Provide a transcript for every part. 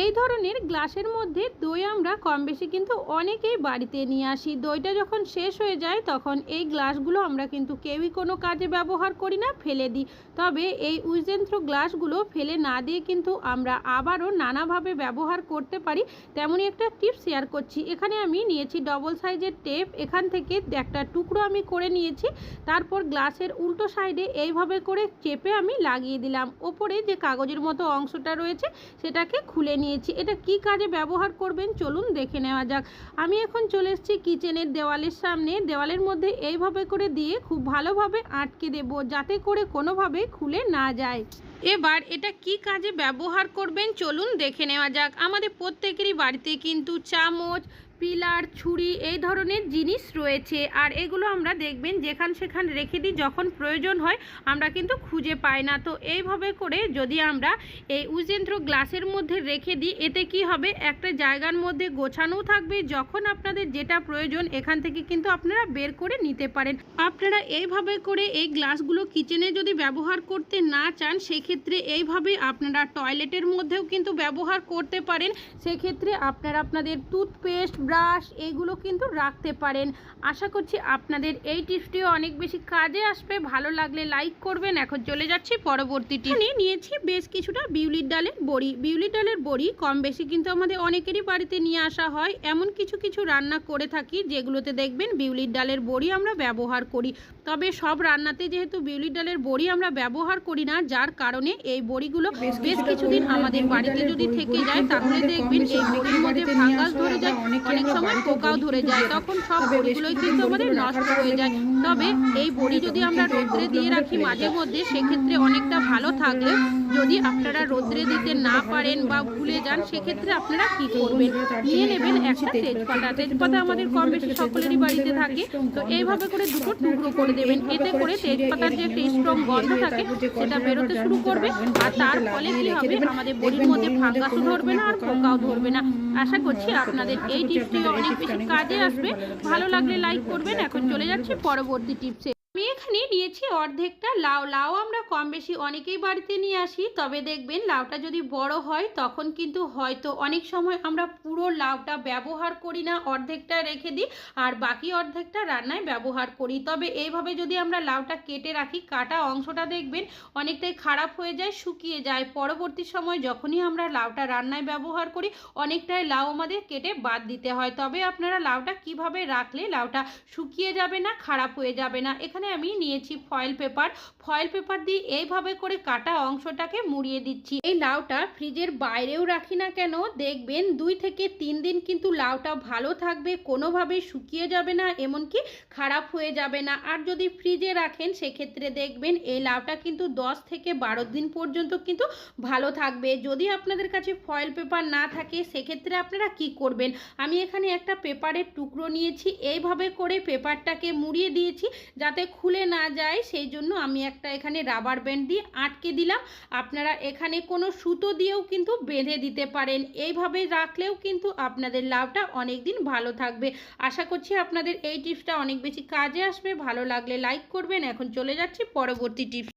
এই ধরনের গ্লাসের মধ্যে দই আমরা কম বেশি কিন্তু অনেকেই বাড়িতে নিয়ে আসি। দইটা যখন শেষ হয়ে যায় তখন এই গ্লাসগুলো আমরা কিন্তু কেউই কোনো কাজে ব্যবহার করি না, ফেলে দিই। তবে এই উইজেন্ত্র গ্লাসগুলো ফেলে না দিয়ে কিন্তু আমরা আবারও নানাভাবে ব্যবহার করতে পারি। তেমনই একটা টিপস শেয়ার করছি। এখানে আমি নিয়েছি ডবল সাইজের টেপ এখান থেকে একটা টুকরো আমি করে নিয়েছি। তারপর গ্লাসের উল্টো সাইডে এইভাবে করে চেপে আমি লাগিয়ে দিলাম। ওপরে যে কাগজের মতো অংশটা রয়েছে সেটাকে খুলে নিয়েছি। এটা কি কাজে ব্যবহার করবেন? চলুন দেখে নেওয়া যাক। আমি এখন চলে এসেছি কিচেনের দেওয়ালের সামনে। দেওয়ালের মধ্যে এইভাবে করে দিয়ে খুব ভালোভাবে আটকে দেব যাতে করে কোনোভাবে খুলে না যায়। এবার এটা কি কাজে ব্যবহার করবেন? চলুন দেখে নেওয়া যাক। আমাদের প্রত্যেকেরই বাড়িতে কিন্তু চামচ পিলার, ছুরি এই ধরনের জিনিস রয়েছে। আর এগুলো আমরা দেখবেন যেখান সেখান রেখে দিই, যখন প্রয়োজন হয় আমরা কিন্তু খুঁজে পাই না। তো এইভাবে করে যদি আমরা এই উজেন্ত্র গ্লাসের মধ্যে রেখে দিই, এতে কি হবে? একটা জায়গার মধ্যে গোছানোও থাকবে, যখন আপনাদের যেটা প্রয়োজন এখান থেকে কিন্তু আপনারা বের করে নিতে পারেন। আপনারা এইভাবে করে এই গ্লাসগুলো কিচেনে যদি ব্যবহার করতে না চান, সেক্ষেত্রে এইভাবে আপনারা টয়লেটের মধ্যেও কিন্তু ব্যবহার করতে পারেন। সেক্ষেত্রে আপনারা আপনাদের টুথপেস্ট ব্রাশ এগুলো কিন্তু রাখতে পারেন। আশা করছি আপনাদের এই টিপসটিও অনেক বেশি কাজে আসবে। ভালো লাগলে লাইক করবেন। এখন চলে যাচ্ছি পরবর্তী টিপস। নিয়েছি বেশ কিছুটা বিউলির ডালের বড়ি। বিউলির ডালের বড়ি কম বেশি কিন্তু আমাদের অনেকেরই বাড়িতে নিয়ে আসা হয়। এমন কিছু কিছু রান্না করে থাকি যেগুলোতে দেখবেন বিউলির ডালের বড়ি আমরা ব্যবহার করি। তবে সব রান্নাতে যেহেতু বিউলির ডালের বড়ি আমরা ব্যবহার করি না যার কারণে এই বড়িগুলো বেশ কিছুদিন আমাদের বাড়িতে যদি থেকে যায় তাহলে দেখবেন এই বড়ির মধ্যে ফাঙ্গাস ধরে যায়। অনেক সময় পোকাও ধরে যায় তখন সব বড়িগুলোই কিন্তু আমাদের নষ্ট হয়ে যায়। তবে এই বড়ি যদি আমরা রোদ্রে দিয়ে রাখি মাঝে মধ্যে সেক্ষেত্রে অনেকটা ভালো থাকলে যদি আপনারা রোদ্রে দিতে না পারেন বা ভুলে যান সেক্ষেত্রে আপনারা কি করবেন? নিয়ে নেবেন একটা তেজপাতা। তেজপাতা আমাদের কম বেশি সকলেরই বাড়িতে থাকে। তো এইভাবে করে দুটো টুকরো করে দেবেন। এতে করে তেজপাতার যে একটা স্ট্রং গন্ধ থাকে সেটা বেরোতে শুরু করবে। আর তার ফলে কি হবে? আমাদের বড়ির মধ্যে ফাঙ্গাসও ধরবে না আর পোকাও ধরবে না। আশা করছি আপনাদের এই টিপসটি অনেক বেশি কাজে আসবে। ভালো লাগলে লাইক করবেন। এখন চলে যাচ্ছি পরবর্তী টিপসে। নিয়েছি অর্ধেকটা। লাউ লাউ আমরা কম বেশি অনেকেই বাড়িতে নিয়ে আসি, তবে দেখবেন লাউটা যদি বড় হয়, তখন কিন্তু হয়তো অনেক সময় আমরা পুরো লাউটা ব্যবহার করি না, অর্ধেকটা রেখে দিই, আর বাকি অর্ধেকটা রান্নায় ব্যবহার করি। তবে এইভাবে যদি আমরা লাউটা কেটে রাখি, কাটা অংশটা দেখবেন অনেকটাই খারাপ হয়ে যায়, শুকিয়ে যায়। পরবর্তী সময় যখনই আমরা লাউটা রান্নায় ব্যবহার করি, অনেকটাই লাউ আমাদের কেটে বাদ দিতে হয়। তবে আপনারা লাউটা কীভাবে রাখলে লাউটা শুকিয়ে যাবে না, খারাপ হয়ে যাবে না, এখানে আমি নিয়েছি ফয়েল পেপার ফয়েল পেপার দিয়ে এইভাবে করে কাটা অংশটাকে মুড়িয়ে দিচ্ছি। এই লাউটা ফ্রিজের বাইরেও রাখি না কেন, দেখবেন দুই থেকে তিন দিন কিন্তু লাউটা ভালো থাকবে, কোনোভাবে শুকিয়ে যাবে না, এমনকি খারাপ হয়ে যাবে না। আর যদি ফ্রিজে রাখেন, সেক্ষেত্রে দেখবেন এই লাউটা কিন্তু দশ থেকে বারো দিন পর্যন্ত কিন্তু ভালো থাকবে। যদি আপনাদের কাছে ফয়েল পেপার না থাকে, সেক্ষেত্রে আপনারা কি করবেন? আমি এখানে একটা পেপারের টুকরো নিয়েছি। এইভাবে করে পেপারটাকে মুড়িয়ে দিয়েছি, যাতে খুলে না যায়, সেই জন্য আমি একটা এখানে রাবার ব্যান্ড দিয়ে আটকে দিলাম। আপনারা এখানে কোনো সুতো দিয়েও কিন্তু বেঁধে দিতে পারেন। এইভাবে রাখলেও কিন্তু আপনাদের লাভটা অনেক দিন ভালো থাকবে। আশা করছি আপনাদের এই টিপসটা অনেক বেশি কাজে আসবে। ভালো লাগলে লাইক করবেন। এখন চলে যাচ্ছি পরবর্তী টিপস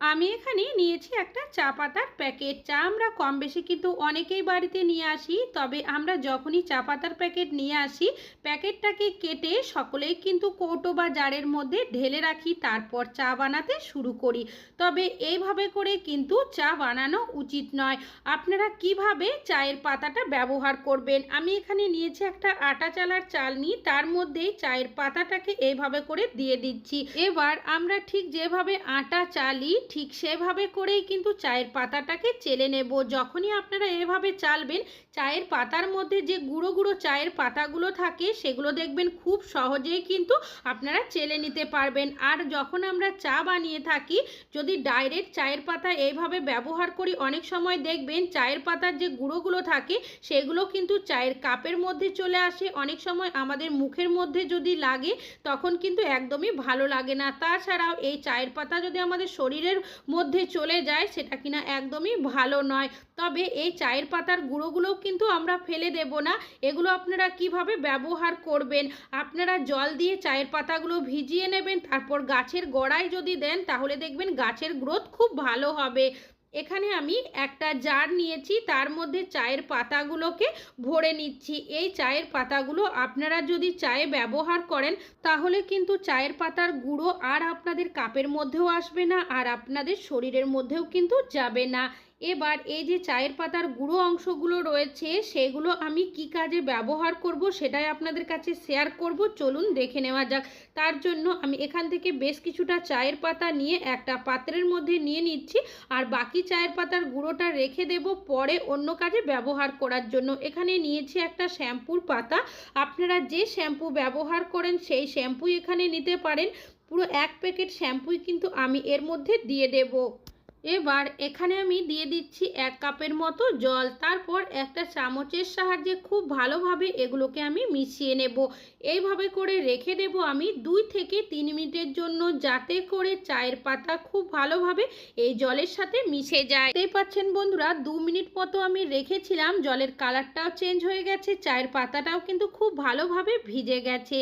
আমি এখানে নিয়েছি একটা চা পাতার প্যাকেট। চা আমরা কম বেশি কিন্তু অনেকেই বাড়িতে নিয়ে আসি, তবে আমরা যখনই চা পাতার প্যাকেট নিয়ে আসি, প্যাকেটটাকে কেটে সকলেই কিন্তু কৌটো বা জারের মধ্যে ঢেলে রাখি, তারপর চা বানাতে শুরু করি। তবে এইভাবে করে কিন্তু চা বানানো উচিত নয়। আপনারা কীভাবে চায়ের পাতাটা ব্যবহার করবেন? আমি এখানে নিয়েছি একটা আটা চালার চালনি, তার মধ্যেই চায়ের পাতাটাকে এইভাবে করে দিয়ে দিচ্ছি। এবার আমরা ঠিক যেভাবে আটা চালি ঠিক সেভাবে করেই কিন্তু চায়ের পাতাটাকে চেলে নেব। যখনই আপনারা এভাবে চালবেন, চায়ের পাতার মধ্যে যে গুঁড়ো গুঁড়ো চায়ের পাতাগুলো থাকে, সেগুলো দেখবেন খুব সহজেই কিন্তু আপনারা চেলে নিতে পারবেন। আর যখন আমরা চা বানিয়ে থাকি, যদি ডাইরেক্ট চায়ের পাতা এইভাবে ব্যবহার করি, অনেক সময় দেখবেন চায়ের পাতার যে গুঁড়োগুলো থাকে, সেগুলো কিন্তু চায়ের কাপের মধ্যে চলে আসে। অনেক সময় আমাদের মুখের মধ্যে যদি লাগে, তখন কিন্তু একদমই ভালো লাগে না। তাছাড়াও এই চায়ের পাতা যদি আমাদের শরীরের মধ্যে চলে যায়, সেটা কিনা একদমই ভালো নয়। তবে এই চায়ের পাতার গুঁড়োগুলোও কিন্তু আমরা ফেলে দেব না। এগুলো আপনারা কীভাবে ব্যবহার করবেন? আপনারা জল দিয়ে চায়ের পাতাগুলো ভিজিয়ে নেবেন, তারপর গাছের গোড়ায় যদি দেন, তাহলে দেখবেন গাছের গ্রোথ খুব ভালো হবে। এখানে আমি একটা জার নিয়েছি, তার মধ্যে চায়ের পাতাগুলোকে ভরে নিচ্ছি। এই চায়ের পাতাগুলো আপনারা যদি চায়ে ব্যবহার করেন, তাহলে কিন্তু চায়ের পাতার গুঁড়ো আর আপনাদের কাপের মধ্যেও আসবে না, আর আপনাদের শরীরের মধ্যেও কিন্তু যাবে না। এবার এই যে চায়ের পাতার গুঁড়ো অংশগুলো রয়েছে, সেগুলো আমি কি কাজে ব্যবহার করব সেটাই আপনাদের কাছে শেয়ার করব। চলুন দেখে নেওয়া যাক। তার জন্য আমি এখান থেকে বেশ কিছুটা চায়ের পাতা নিয়ে একটা পাত্রের মধ্যে নিয়ে নিচ্ছি আর বাকি চায়ের পাতার গুঁড়োটা রেখে দেব পরে অন্য কাজে ব্যবহার করার জন্য। এখানে নিয়েছি একটা শ্যাম্পুর পাতা। আপনারা যে শ্যাম্পু ব্যবহার করেন সেই শ্যাম্পুই এখানে নিতে পারেন। পুরো এক প্যাকেট শ্যাম্পুই কিন্তু আমি এর মধ্যে দিয়ে দেবো। এবার এখানে আমি দিয়ে দিচ্ছি এক কাপের মতো জল। তারপর একটা চামচের সাহায্যে খুব ভালোভাবে এগুলোকে আমি মিশিয়ে নেব। এইভাবে করে রেখে দেব আমি দুই থেকে তিন মিনিটের জন্য যাতে করে চায়ের পাতা খুব ভালোভাবে এই জলের সাথে মিশে যায়। দেখতেই পাচ্ছেন বন্ধুরা, দু মিনিট মতো আমি রেখেছিলাম। জলের কালারটাও চেঞ্জ হয়ে গেছে, চায়ের পাতাটাও কিন্তু খুব ভালোভাবে ভিজে গেছে।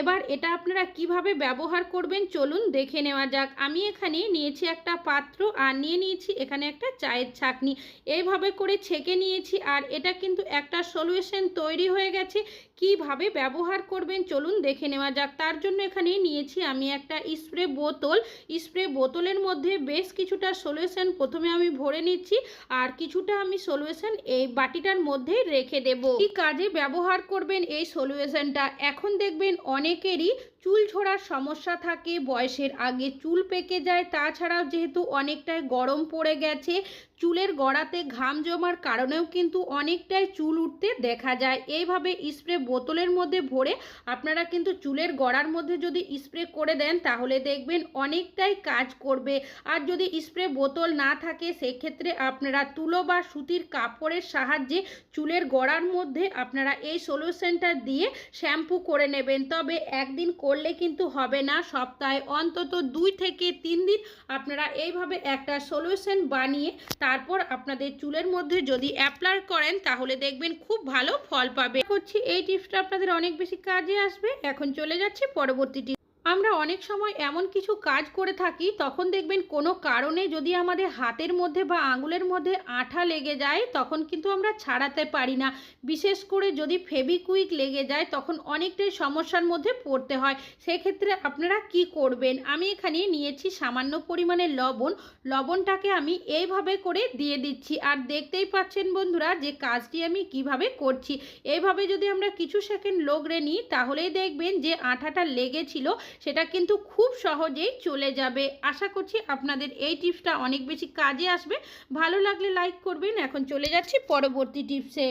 এবার এটা আপনারা কীভাবে ব্যবহার করবেন চলুন দেখে নেওয়া যাক। আমি এখানে নিয়েছি একটা পাত্র আর নিয়ে নিয়েছি এখানে একটা চায়ের ছাকনি। এইভাবে করে ছেঁকে নিয়েছি আর এটা কিন্তু একটা সলিউশন তৈরি হয়ে গেছে। কীভাবে ব্যবহার করবেন চলুন দেখে নেওয়া যাক। তার জন্য এখানে নিয়েছি আমি একটা স্প্রে বোতল। স্প্রে বোতলের মধ্যে বেশ কিছুটা সলিউশন প্রথমে আমি ভরে নিচ্ছি আর কিছুটা আমি সলিউশন এই বাটিটার মধ্যে রেখে দেব। কি কাজে ব্যবহার করবেন এই সলিউশনটা? এখন দেখবেন অনেকেরই চুল ঝরার সমস্যা থাকে, বয়সের আগে চুল পেকে যায়, তাছাড়াও যেহেতু অনেকটাই গরম পড়ে গেছে, চুলের গড়াতে ঘাম জমার কারণেও কিন্তু অনেকটাই চুল উঠতে দেখা যায়। এইভাবে স্প্রে বোতলের মধ্যে ভরে আপনারা কিন্তু চুলের গড়ার মধ্যে যদি স্প্রে করে দেন, তাহলে দেখবেন অনেকটাই কাজ করবে। আর যদি স্প্রে বোতল না থাকে, সেক্ষেত্রে আপনারা তুলো বা সুতির কাপড়ের সাহায্যে চুলের গড়ার মধ্যে আপনারা এই সলিউশনটা দিয়ে শ্যাম্পু করে নেবেন। তবে একদিন করলে কিন্তু হবে না। সপ্তাহে অন্তত দুই থেকে তিন দিন আপনারা এইভাবে একটা সলিউশন বানিয়ে তারপর আপনাদের চুলের মধ্যে যদি অ্যাপ্লাই করেন, তাহলে দেখবেন খুব ভালো ফল পাবে। করছি, এই টিপসটা আপনাদের অনেক বেশি কাজে আসবে। এখন চলে যাচ্ছে পরবর্তী আমরা অনেক সময় এমন কিছু কাজ করে থাকি, তখন দেখবেন কোনো কারণে যদি আমাদের হাতের মধ্যে বা আঙুলের মধ্যে আঠা লেগে যায়, তখন কিন্তু আমরা ছাড়াতে পারি না। বিশেষ করে যদি ফেবিকুইক লেগে যায়, তখন অনেকটাই সমস্যার মধ্যে পড়তে হয়। সেক্ষেত্রে আপনারা কি করবেন? আমি এখানে নিয়েছি সামান্য পরিমাণে লবণ। লবণটাকে আমি এইভাবে করে দিয়ে দিচ্ছি। আর দেখতেই পাচ্ছেন বন্ধুরা যে কাজটি আমি কীভাবে করছি। এইভাবে যদি আমরা কিছু সেকেন্ড লগড়ে নিই, তাহলেই দেখবেন যে আঠাটা লেগেছিল। সেটা কিন্তু খুব সহজেই চলে যাবে। আশা করছি আপনাদের এই টিপসটা অনেক বেশি কাজে আসবে। ভালো লাগলে লাইক করবেন। এখন চলে যাচ্ছি পরবর্তী টিপসে।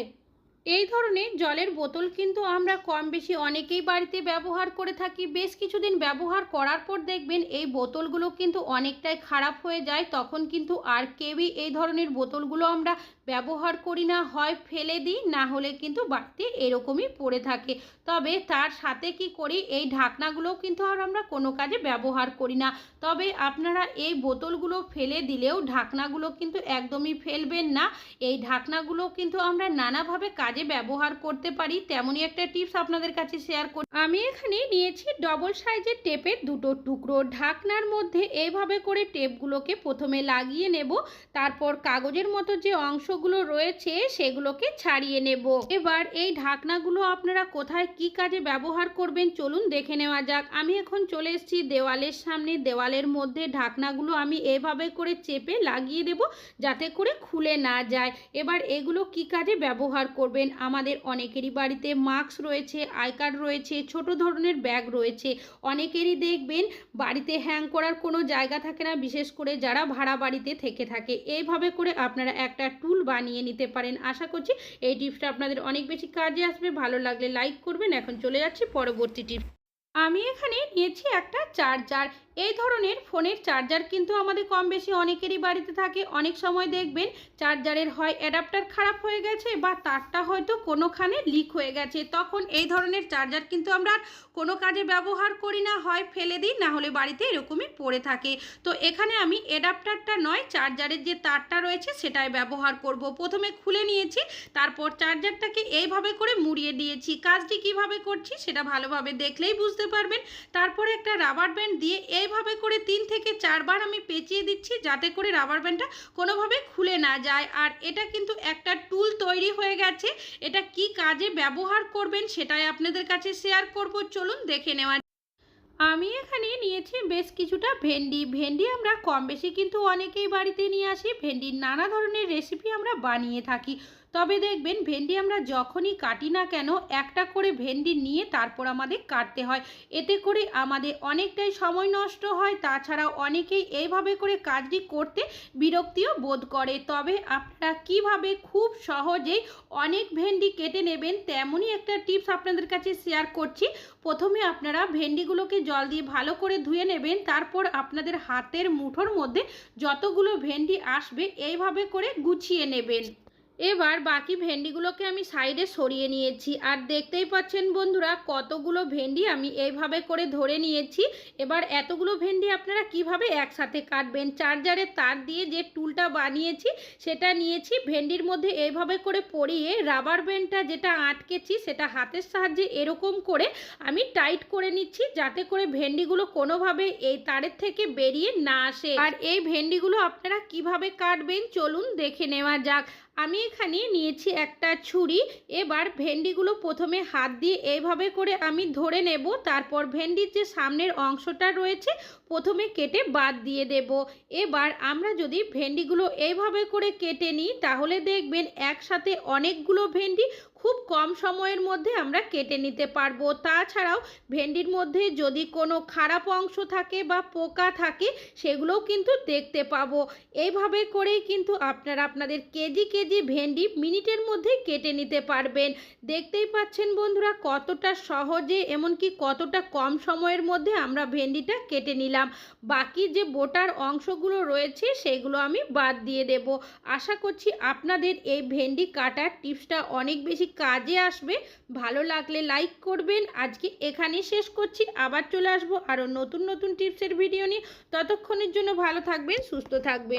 এই ধরনের জলের বোতল কিন্তু আমরা কম বেশি অনেকেই বাড়িতে ব্যবহার করে থাকি। বেশ কিছুদিন ব্যবহার করার পর দেখবেন এই বোতলগুলো কিন্তু অনেকটাই খারাপ হয়ে যায়। তখন কিন্তু আর কেউই এই ধরনের বোতলগুলো আমরা ব্যবহার করি না, হয় ফেলে দিই, না হলে কিন্তু বাড়িতে এরকমই পড়ে থাকে। তবে তার সাথে কি করি, এই ঢাকনাগুলোও কিন্তু আর আমরা কোনো কাজে ব্যবহার করি না। তবে আপনারা এই বোতলগুলো ফেলে দিলেও ঢাকনাগুলো কিন্তু একদমই ফেলবেন না। এই ঢাকনাগুলো কিন্তু আমরা নানাভাবে কাজে ব্যবহার করতে পারি। তেমনই একটা টিপস আপনাদের কাছে শেয়ার করি। আমি এখানে নিয়েছি ডবল সাইজের টেপের দুটো টুকরো। ঢাকনার মধ্যে এইভাবে করে টেপগুলোকে প্রথমে লাগিয়ে নেব। তারপর কাগজের মতো যে অংশ অংশগুলো রয়েছে সেগুলোকে ছাড়িয়ে নেব। এবার এই ঢাকনাগুলো আপনারা কোথায় কি কাজে ব্যবহার করবেন চলুন দেখে নেওয়া যাক। আমি এখন চলে এসেছি দেওয়ালের সামনে। দেওয়ালের মধ্যে ঢাকনাগুলো আমি এভাবে করে চেপে লাগিয়ে দেব যাতে করে খুলে না যায়। এবার এগুলো কি কাজে ব্যবহার করবেন? আমাদের অনেকেরই বাড়িতে মাস্ক রয়েছে, আই কার্ড রয়েছে, ছোট ধরনের ব্যাগ রয়েছে। অনেকেরই দেখবেন বাড়িতে হ্যাং করার কোনো জায়গা থাকে না, বিশেষ করে যারা ভাড়া বাড়িতে থেকে থাকে। এইভাবে করে আপনারা একটা টুল বানিয়ে নিতে পারেন। আশা করছি এই টিপসটা আপনাদের অনেক বেশি কাজে আসবে। ভালো লাগলে লাইক করবেন। এখন চলে যাচ্ছি পরবর্তী টিপস আমি এখানে নিয়েছি একটা চার্জার। এই ধরনের ফোনের চার্জার কিন্তু আমাদের কম বেশি অনেকেরই বাড়িতে থাকে। অনেক সময় দেখবেন চার্জারের হয় অ্যাডাপ্টার খারাপ হয়ে গেছে বা তারটা হয়তো কোনোখানে লিক হয়ে গেছে। তখন এই ধরনের চার্জার কিন্তু আমরা আর কোনো কাজে ব্যবহার করি না, হয় ফেলে দিই, না হলে বাড়িতে এরকমই পড়ে থাকে। তো এখানে আমি অ্যাডাপ্টারটা নয়, চার্জারের যে তারটা রয়েছে সেটাই ব্যবহার করব। প্রথমে খুলে নিয়েছি, তারপর চার্জারটাকে এইভাবে করে মুড়িয়ে দিয়েছি। কাজটি কীভাবে করছি সেটা ভালোভাবে দেখলেই বুঝতে পারবেন। তারপরে একটা রাবার ব্যান্ড দিয়ে এইভাবে করে তিন থেকে চারবার আমি পেঁচিয়ে দিচ্ছি যাতে করে রাবার ব্যান্ডটা কোনোভাবে খুলে না যায়। আর এটা কিন্তু একটা টুল তৈরি হয়ে গেছে। এটা কি কাজে ব্যবহার করবেন সেটাই আপনাদের কাছে শেয়ার করব। চলুন দেখে নেওয়া আমি এখানে নিয়েছি বেশ কিছুটা ভেন্ডি। ভেন্ডি আমরা কম বেশি কিন্তু অনেকেই বাড়িতে নিয়ে আসি। ভেন্ডির নানা ধরনের রেসিপি আমরা বানিয়ে থাকি। তবে দেখবেন ভেন্ডি আমরা যখনই কাটি না কেন, একটা করে ভেন্ডি নিয়ে তারপর আমাদের কাটতে হয়। এতে করে আমাদের অনেকটাই সময় নষ্ট হয় তাছাড়া অনেকেই এইভাবে করে কাজটি করতে বিরক্তিও বোধ করে। তবে আপনারা কীভাবে খুব সহজেই অনেক ভেন্ডি কেটে নেবেন, তেমনই একটা টিপস আপনাদের কাছে শেয়ার করছি। প্রথমে আপনারা ভেন্ডিগুলোকে জল দিয়ে ভালো করে ধুয়ে নেবেন, তারপর আপনাদের হাতের মুঠোর মধ্যে যতগুলো ভেন্ডি আসবে, এইভাবে করে গুছিয়ে নেবেন। এবার বাকি ভেন্ডিগুলোকে আমি সাইডে সরিয়ে নিয়েছি। আর দেখতেই পাচ্ছেন বন্ধুরা, কতগুলো ভেন্ডি আমি এইভাবে করে ধরে নিয়েছি। এবার এতগুলো ভেন্ডি আপনারা কীভাবে একসাথে কাটবেন? চার্জারের তার দিয়ে যে টুলটা বানিয়েছি, সেটা নিয়েছি। ভেন্ডির মধ্যে এইভাবে করে পরিয়ে রাবার ব্যান্ডটা যেটা আটকেছি, সেটা হাতের সাহায্যে এরকম করে আমি টাইট করে নিচ্ছি, যাতে করে ভেন্ডিগুলো কোনোভাবে এই তারের থেকে বেরিয়ে না আসে। আর এই ভেন্ডিগুলো আপনারা কীভাবে কাটবেন, চলুন দেখে নেওয়া যাক। আমি এখানে নিয়েছি একটা ছুরি। এবার ভেন্ডিগুলো প্রথমে হাত দিয়ে এইভাবে করে আমি ধরে নেব। তারপর ভেন্ডির যে সামনের অংশটা রয়েছে প্রথমে কেটে বাদ দিয়ে দেব। এবার আমরা যদি ভেন্ডিগুলো এইভাবে করে কেটে নিই, তাহলে দেখবেন একসাথে অনেকগুলো ভেন্ডি খুব কম সময়ের মধ্যে আমরা কেটে নিতে পারব। তাছাড়াও ভেন্ডির মধ্যে যদি কোনো খারাপ অংশ থাকে বা পোকা থাকে, সেগুলোও কিন্তু দেখতে পাবো। এইভাবে করেই কিন্তু আপনারা আপনাদের কেজি কেজি ভেন্ডি মিনিটের মধ্যে কেটে নিতে পারবেন। দেখতেই পাচ্ছেন বন্ধুরা কতটা সহজে, এমনকি কতটা কম সময়ের মধ্যে আমরা ভেন্ডিটা কেটে নিলাম। বাকি যে বোটার অংশগুলো রয়েছে সেগুলো আমি বাদ দিয়ে দেব। আশা করছি আপনাদের এই ভেন্ডি কাটার টিপসটা অনেক বেশি কাজে আসবে। ভালো লাগলে লাইক করবেন। আজকে এখানেই শেষ করছি। আবার চলে আসব আরও নতুন নতুন টিপসের ভিডিও নিয়ে। ততক্ষণের জন্য ভালো থাকবেন, সুস্থ থাকবেন।